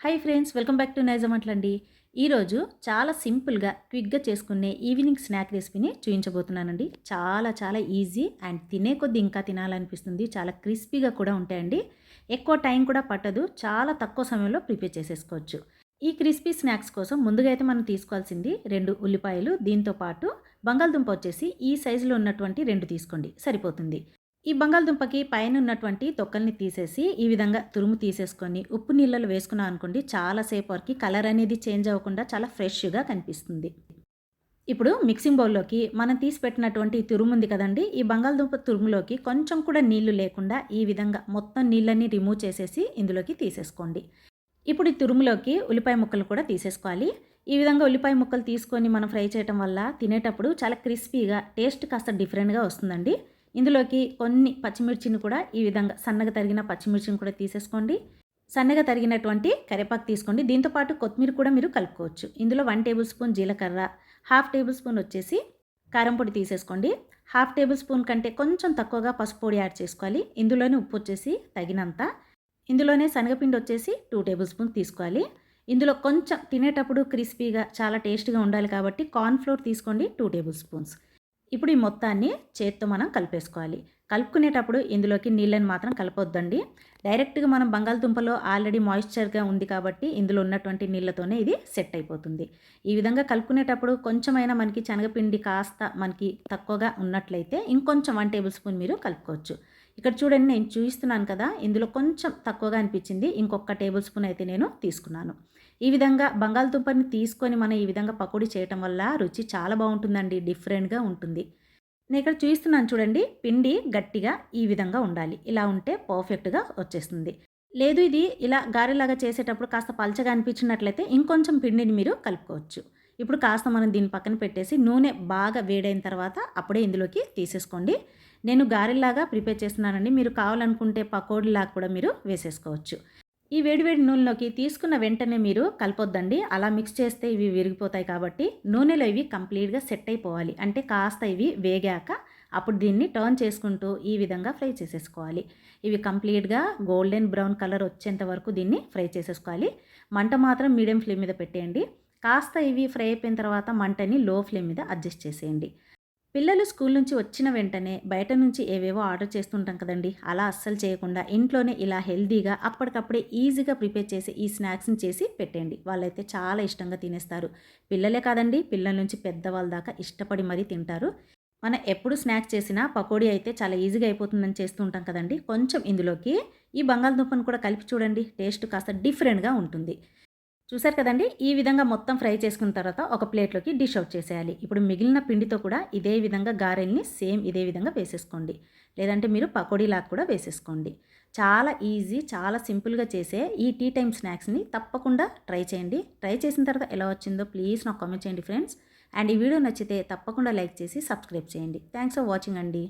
Hi friends welcome back to Nizam అట్లండి ఈరోజు చాలా సింపుల్గా క్విక్గా చేసుకునే ఈవినింగ్ స్నాక్ రెసిపీని చూపించబోతున్నానండి చాలా చాలా ఈజీ అండ్ తినే కొద్దీ ఇంకా తినాలనిపిస్తుంది. చాలా క్రిస్పీగా కూడా ఉంటాయండి. ఎక్కువ టైం కూడా పట్టదు. చాలా తక్కువ సమయంలో ప్రిపేర్ చేసేసుకోవచ్చు. ఈ క్రిస్పీ స్నాక్స్ కోసం ముందుగా అయితే మనం తీసుకోవాల్సింది రెండు ఉల్లిపాయలు దీంతో పాటు బంగాళదుంప వచ్చేసి ఈ సైజులో ఉన్నటువంటి రెండు తీసుకోండి. సరిపోతుంది. ఈ బంగాళదుంపకి పైన ఉన్నటువంటి తొక్కల్ని తీసేసి ఈ విధంగా తురుము తీసేసుకొని ఉప్పు నీళ్ళలో వేసుకున్నాం అనుకోండి చాలాసేపు వరకు కలర్ అనేది చేంజ్ అవ్వకుండా చాలా ఫ్రెష్గా కనిపిస్తుంది. ఇప్పుడు మిక్సింగ్ బౌల్లోకి మనం తీసి పెట్టినటువంటి తురుము ఉంది కదండి ఈ బంగాళదుంప తురుములోకి కొంచెం కూడా నీళ్ళు లేకుండా ఈ విధంగా మొత్తం నీళ్ళని రిమూవ్ చేసేసి ఇందులోకి తీసేసుకోండి. ఇప్పుడు ఈ తురుములోకి ఉల్లిపాయ ముక్కలు కూడా తీసేసుకోవాలి. ఈ విధంగా ఉల్లిపాయ ముక్కలు తీసుకొని మనం ఫ్రై చేయడం వల్ల తినేటప్పుడు చాలా క్రిస్పీగా టేస్ట్ కాస్త డిఫరెంట్గా వస్తుందండి. ఇందులోకి కొన్ని పచ్చిమిర్చిని కూడా ఈ విధంగా సన్నగా తరిగిన పచ్చిమిర్చిని కూడా తీసేసుకోండి. సన్నగా తరిగినటువంటి కరివేపాకు తీసుకోండి. దీంతోపాటు కొత్తిమీర కూడా మీరు కలుపుకోవచ్చు. ఇందులో వన్ టేబుల్ స్పూన్ జీలకర్ర హాఫ్ టేబుల్ స్పూన్ వచ్చేసి కారం పొడి తీసేసుకోండి. హాఫ్ టేబుల్ స్పూన్ కంటే కొంచెం తక్కువగా పసుపు పొడి యాడ్ చేసుకోవాలి. ఇందులోనే ఉప్పు వచ్చేసి తగినంత. ఇందులోనే శనగపిండి వచ్చేసి టూ టేబుల్ స్పూన్ తీసుకోవాలి. ఇందులో కొంచెం తినేటప్పుడు క్రిస్పీగా చాలా టేస్ట్గా ఉండాలి కాబట్టి కార్న్ ఫ్లోర్ తీసుకోండి. Two tablespoons. ఇప్పుడు ఈ మొత్తాన్ని చేత్తో మనం కలిపేసుకోవాలి. కలుపుకునేటప్పుడు ఇందులోకి నీళ్ళని మాత్రం కలపొద్దండి. డైరెక్ట్గా మనం బంగాళదుంపలో ఆల్రెడీ మాయిశ్చర్గా ఉంది కాబట్టి ఇందులో ఉన్నటువంటి నీళ్ళతోనే ఇది సెట్ అయిపోతుంది. ఈ విధంగా కలుపుకునేటప్పుడు కొంచెమైనా మనకి శనగపిండి కాస్త మనకి తక్కువగా ఉన్నట్లయితే ఇంకొంచెం వన్ టేబుల్ స్పూన్ మీరు కలుపుకోవచ్చు. ఇక్కడ చూడండి నేను చూపిస్తున్నాను కదా ఇందులో కొంచెం తక్కువగా అనిపించింది. ఇంకొక టేబుల్ స్పూన్ అయితే నేను తీసుకున్నాను. ఈ విధంగా బంగాళదుంపని తీసుకొని మనం ఈ విధంగా పకోడీ చేయటం వల్ల రుచి చాలా బాగుంటుందండి డిఫరెంట్గా ఉంటుంది. నేను ఇక్కడ చూపిస్తున్నాను చూడండి పిండి గట్టిగా ఈ విధంగా ఉండాలి. ఇలా ఉంటే పర్ఫెక్ట్గా వచ్చేస్తుంది. లేదు ఇది ఇలా గారెలాగా చేసేటప్పుడు కాస్త పలచగా అనిపించినట్లయితే ఇంకొంచెం పిండిని మీరు కలుపుకోవచ్చు. ఇప్పుడు కాస్త మనం దీని పక్కన పెట్టేసి నూనె బాగా వేడైన తర్వాత అప్పుడే ఇందులోకి తీసేసుకోండి. నేను గారెల్లాగా ప్రిపేర్ చేస్తున్నానండి. మీరు కావాలనుకుంటే పకోడీలాగా కూడా మీరు వేసేసుకోవచ్చు. ఈ వేడివేడి నూనెలోకి తీసుకున్న వెంటనే మీరు కలపొద్దండి. అలా మిక్స్ చేస్తే ఇవి విరిగిపోతాయి కాబట్టి నూనెలో ఇవి కంప్లీట్గా సెట్ అయిపోవాలి. అంటే కాస్త ఇవి వేగాక అప్పుడు దీన్ని టర్న్ చేసుకుంటూ ఈ విధంగా ఫ్రై చేసేసుకోవాలి. ఇవి కంప్లీట్గా గోల్డెన్ బ్రౌన్ కలర్ వచ్చేంత వరకు దీన్ని ఫ్రై చేసేసుకోవాలి. మంట మాత్రం మీడియం ఫ్లేమ్ మీద పెట్టేయండి. కాస్త ఇవి ఫ్రై అయిపోయిన తర్వాత మంటని లో ఫ్లేమ్ మీద అడ్జస్ట్ చేసేయండి. పిల్లలు స్కూల్ నుంచి వచ్చిన వెంటనే బయట నుంచి ఏవేవో ఆర్డర్ చేస్తుంటాం కదండి. అలా అస్సలు చేయకుండా ఇంట్లోనే ఇలా హెల్తీగా అప్పటికప్పుడే ఈజీగా ప్రిపేర్ చేసి ఈ స్నాక్స్ని చేసి పెట్టండి వాళ్ళైతే చాలా ఇష్టంగా తినేస్తారు. పిల్లలే కాదండి పిల్లల నుంచి పెద్దవాళ్ళ దాకా ఇష్టపడి మరీ తింటారు. మనం ఎప్పుడు స్నాక్స్ చేసినా పకోడీ అయితే చాలా ఈజీగా అయిపోతుందని చేస్తూ ఉంటాం కదండి. కొంచెం ఇందులోకి ఈ బంగాళదుంపను కూడా కలిపి చూడండి. టేస్ట్ కాస్త డిఫరెంట్గా ఉంటుంది. చూసారు కదండి? ఈ విధంగా మొత్తం ఫ్రై చేసుకున్న తర్వాత ఒక ప్లేట్లోకి డిష్ అవుట్ చేసేయాలి. ఇప్పుడు మిగిలిన పిండితో కూడా ఇదే విధంగా గారెల్ని సేమ్ ఇదే విధంగా వేసేసుకోండి. లేదంటే మీరు పకోడీలాగా కూడా వేసేసుకోండి. చాలా ఈజీ చాలా సింపుల్గా చేసే ఈ టీ టైం స్నాక్స్ని తప్పకుండా ట్రై చేయండి. ట్రై చేసిన తర్వాత ఎలా వచ్చిందో ప్లీజ్ నాకు కామెంట్ చేయండి ఫ్రెండ్స్. అండ్ ఈ వీడియో నచ్చితే తప్పకుండా లైక్ చేసి సబ్స్క్రైబ్ చేయండి. థ్యాంక్స్ ఫర్ వాచింగ్ అండి.